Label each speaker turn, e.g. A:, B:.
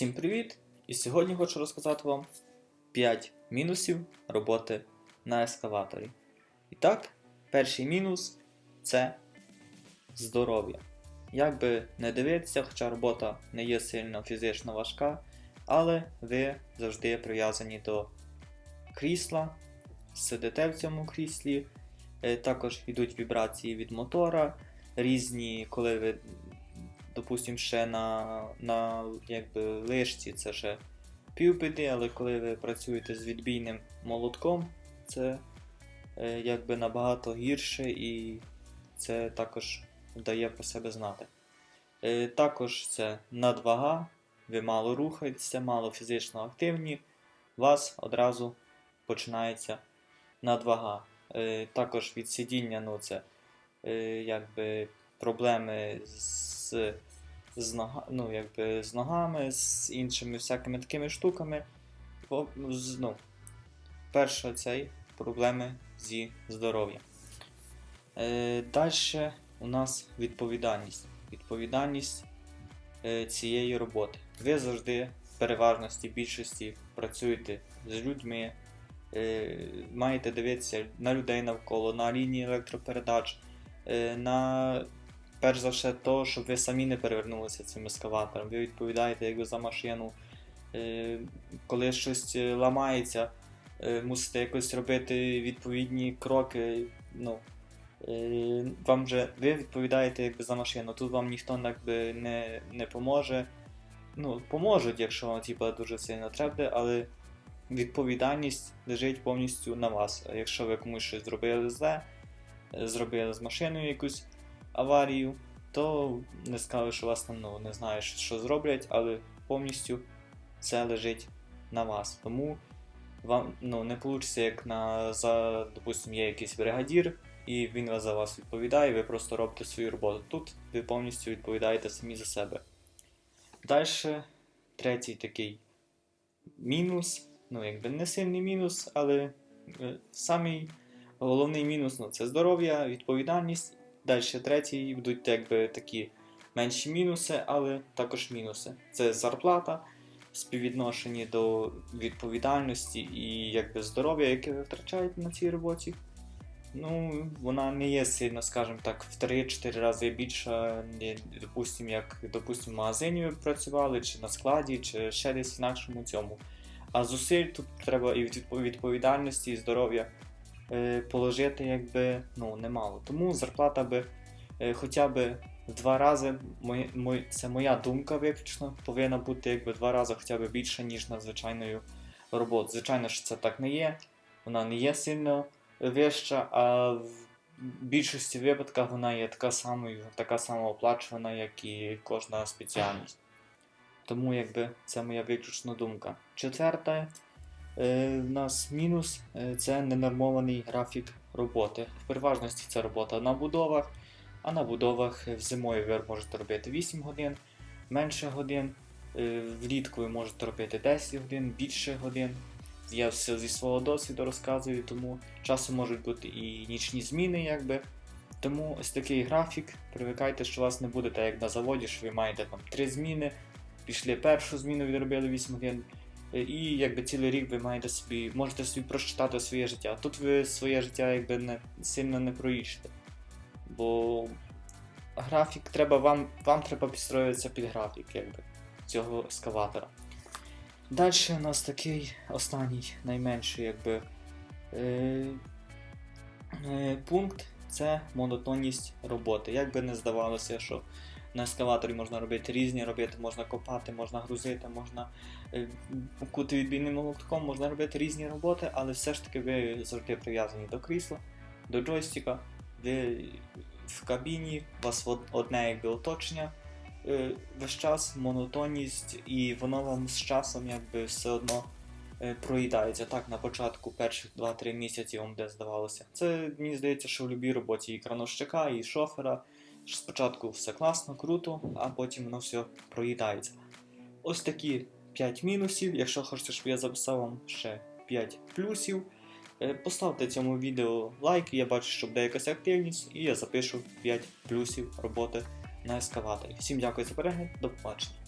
A: Всім привіт! І сьогодні хочу розказати вам 5 мінусів роботи на ескаваторі. І так, перший мінус це здоров'я. Як би не дивитися, хоча робота не є сильно фізично важка, але ви завжди прив'язані до крісла, сидите в цьому кріслі, е, також йдуть вібрації від мотора, різні, коли ви допустим, ще на на якби, лишці це ще півбіди, але коли ви працюєте з відбійним молотком, це е, якби набагато гірше і це також дає про себе знати. Е, також це надвага, ви мало рухаєтеся, мало фізично активні, у вас одразу починається надвага. Е, також від сидіння, ну це е, якби проблеми з, з, нога, ну, якби, з ногами, з іншими всякими такими штуками. Бо, ну, перше цей проблеми зі здоров'ям. Е, Далі у нас відповідальність. Відповідальність е, цієї роботи. Ви завжди в переважності більшості працюєте з людьми, е, маєте дивитися на людей навколо, на лінії електропередач, е, на перш за все, то, щоб ви самі не перевернулися цим ескаватором. Ви відповідаєте якби за машину. Е, Коли щось е, ламається, е, мусите якось робити відповідні кроки. Ну, вам же, ви відповідаєте якби за машину. Тут вам ніхто якби, не, не поможе. Ну, поможуть, якщо вам типу, дуже сильно треба, але відповідальність лежить повністю на вас. Якщо ви комусь щось зробили зле, зробили з машиною якусь аварію, то не скажу, що вас там ну, не знаю, що зроблять, але повністю це лежить на вас. Тому вам ну, не вийде, як на за, допустим, є якийсь бригадір, і він вас за вас відповідає, ви просто робите свою роботу. Тут ви повністю відповідаєте самі за себе. Далі, третій такий мінус, ну якби не сильний мінус, але е, самий головний мінус ну, це здоров'я, відповідальність. Далі третій йдуть якби такі менші мінуси, але також мінуси. Це зарплата, співвідношені до відповідальності і якби здоров'я, яке ви втрачаєте на цій роботі. Ну, вона не є сильно, скажімо так, в 3-4 рази більша, ні, допустим, як допустим, в магазині ви працювали, чи на складі, чи ще десь інакшому цьому. А зусиль тут треба і від відповідальності, і здоров'я положити якби ну, немало. Тому зарплата би е, хоча б в два рази, це моя думка виключно, повинна бути якби два рази хоча б більше, ніж на звичайною роботу. Звичайно, що це так не є, вона не є сильно вища, а в більшості випадках вона є така самою, така сама оплачувана, як і кожна спеціальність. Тому якби це моя виключна думка. Четверте, е, в нас мінус е, це ненормований графік роботи. В переважності це робота на будовах, а на будовах е, зимою ви можете робити 8 годин, менше годин, е, влітку ви можете робити 10 годин, більше годин. Я все зі свого досвіду розказую, тому часом можуть бути і нічні зміни, якби. Тому ось такий графік. Привикайте, що у вас не буде так, як на заводі, що ви маєте там 3 зміни, пішли першу зміну, відробили 8 годин. І якби цілий рік ви маєте собі, можете собі прочитати своє життя. Тут ви своє життя якби не сильно не проїчите. Бо графік треба вам, вам треба підстроюватися під графік, якби, цього ескаватора. Далі у нас такий останній, найменший якби, е, е, пункт це монотонність роботи. Як би не здавалося, що на ескаваторі можна робити різні робити, можна копати, можна грузити, можна е, кути відбійним молотком, можна робити різні роботи, але все ж таки ви завжди прив'язані до крісла, до джойстика, ви в кабіні, у вас одне якби оточення. е, Весь час монотонність, і воно вам з часом якби все одно е, проїдається. Так, на початку перших 2-3 місяці вам де здавалося. Це мені здається, що в будь-якій роботі і крановщика, і шофера. Спочатку все класно, круто, а потім воно все проїдається. Ось такі 5 мінусів. Якщо хочете, щоб я записав вам ще 5 плюсів, е, поставте цьому відео лайк, я бачу, що буде якась активність, і я запишу 5 плюсів роботи на ескаваторі. Всім дякую за перегляд, до побачення.